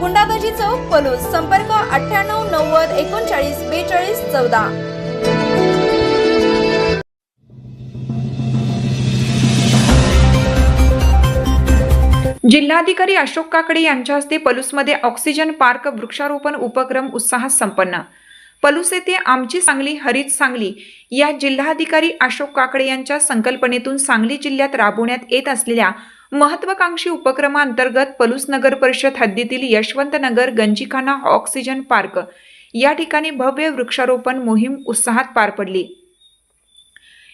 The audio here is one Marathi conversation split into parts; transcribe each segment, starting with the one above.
गुंडाबाजी चौक पलूस संपर्क अठ्ठ्याण्णव नव्वद एकोणचाळीस बेचाळीस चौदा. जिल्हाधिकारी अशोक काकडे यांच्या हस्ते पलूसमध्ये ऑक्सिजन पार्क वृक्षारोपण उपक्रम उत्साहात संपन्न. पलूस येथे आमची सांगली हरित सांगली या जिल्हाधिकारी अशोक काकडे यांच्या संकल्पनेतून सांगली जिल्ह्यात राबवण्यात येत असलेल्या महत्वाकांक्षी उपक्रमांतर्गत पलूस नगर परिषद हद्दीतील यशवंत नगर गंजीखाना ऑक्सिजन पार्क या ठिकाणी भव्य वृक्षारोपण मोहीम उत्साहात पार पडली.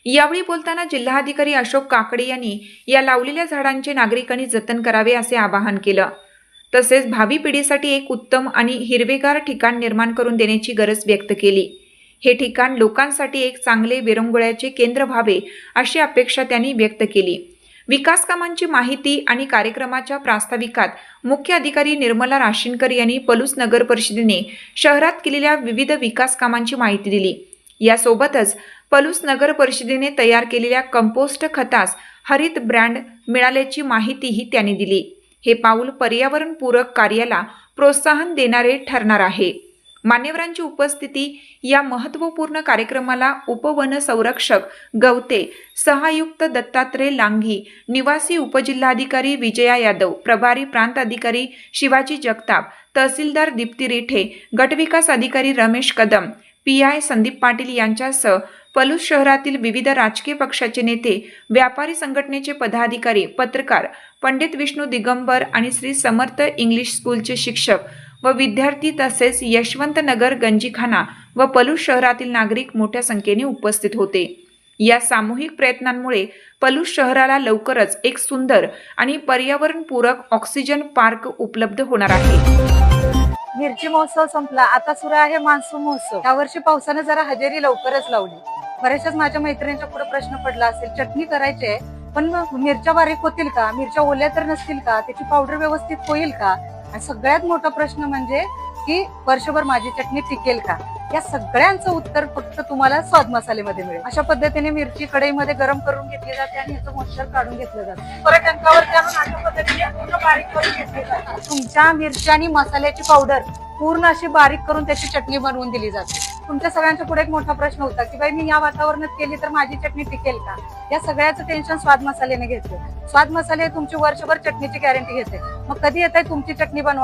यावेळी बोलताना जिल्हाधिकारी अशोक काकडे यांनी या लावलेल्या झाडांचे नागरिकांनी जतन करावे असे आवाहन केलं. तसेच भावी पिढीसाठी एक उत्तम आणि हिरवेगार ठिकाण निर्माण करून देण्याची गरज व्यक्त केली. हे ठिकाण लोकांसाठी एक चांगले विरंगुळ्याचे केंद्र व्हावे अशी अपेक्षा त्यांनी व्यक्त केली. विकास कामांची माहिती आणि कार्यक्रमाच्या प्रास्ताविकात मुख्य अधिकारी निर्मला राशीनकर यांनी पलूस नगर परिषदेने शहरात केलेल्या विविध विकास कामांची माहिती दिली. यासोबतच पलूस नगर परिषदेने तयार केलेल्या कंपोस्ट खतास हरित ब्रँड मिळाल्याची माहितीही त्यांनी दिली. हे पाऊल पर्यावरणपूरक कार्याला प्रोत्साहन देणारे ठरणार आहे. मान्यवरांची उपस्थिती या महत्त्वपूर्ण कार्यक्रमाला उपवन संरक्षक गवते सहायुक्त दत्तात्रय लांघी निवासी उपजिल्हाधिकारी विजया यादव प्रभारी प्रांत अधिकारी शिवाजी जगताप तहसीलदार दीप्ती रेठे गटविकास अधिकारी रमेश कदम पी आय संदीप पाटील यांच्यासह पलूस शहरातील विविध राजकीय पक्षाचे नेते व्यापारी संघटनेचे पदाधिकारी पत्रकार पंडित विष्णू दिगंबर आणि श्री समर्थ इंग्लिश स्कूलचे शिक्षक व विद्यार्थी तसेच यशवंत नगर गंजीखाना व पलू शहरातील नागरिक मोठ्या संख्येने उपस्थित होते. या सामूहिक प्रयत्नांमुळे पलूस शहराला लवकरच एक सुंदर आणि पर्यावरणपूरक ऑक्सिजन पार्क उपलब्ध होणार आहे. मिरची महोत्सव संपला. आता सुरू आहे मान्सून महोत्सव. यावर्षी पावसानं जरा हजेरी लवकरच लावली. बऱ्याचशाच माझ्या मैत्रिणींच्या पुढे प्रश्न पडला असेल चटणी करायची आहे पण मिरच्या बारीक होतील का? मिरच्या ओल्या तर नसतील का? त्याची पावडर व्यवस्थित होईल का? आणि सगळ्यात मोठा प्रश्न म्हणजे की वर्षभर माझी चटणी टिकेल का? या सगळ्यांचं उत्तर फक्त तुम्हाला स्वाद मसालेमध्ये मिळेल. अशा पद्धतीने मिरची कढईमध्ये गरम करून घेतली जाते आणि याचं मॉइश्चर काढून घेतलं जातं. परत टंकावरती अशा पद्धतीने पूर्ण बारीक करून घेतली तुमच्या मिरची आणि मसाल्याची पावडर पूर्ण अशी बारीक करून त्याची चटणी बनवून दिली जाते. तुमच्या सगळ्यांच्या पुढे एक मोठा प्रश्न होता की बाई मी या वातावरणात केली तर माझी चटणी टिकेल का? या सगळ्याचं टेन्शन स्वाद मसाल्याने घेतलं. स्वाद मसाले तुमची वर्षभर चटणीची गॅरंटी घेते. मग कधी येत आहे तुमची चटणी बनवा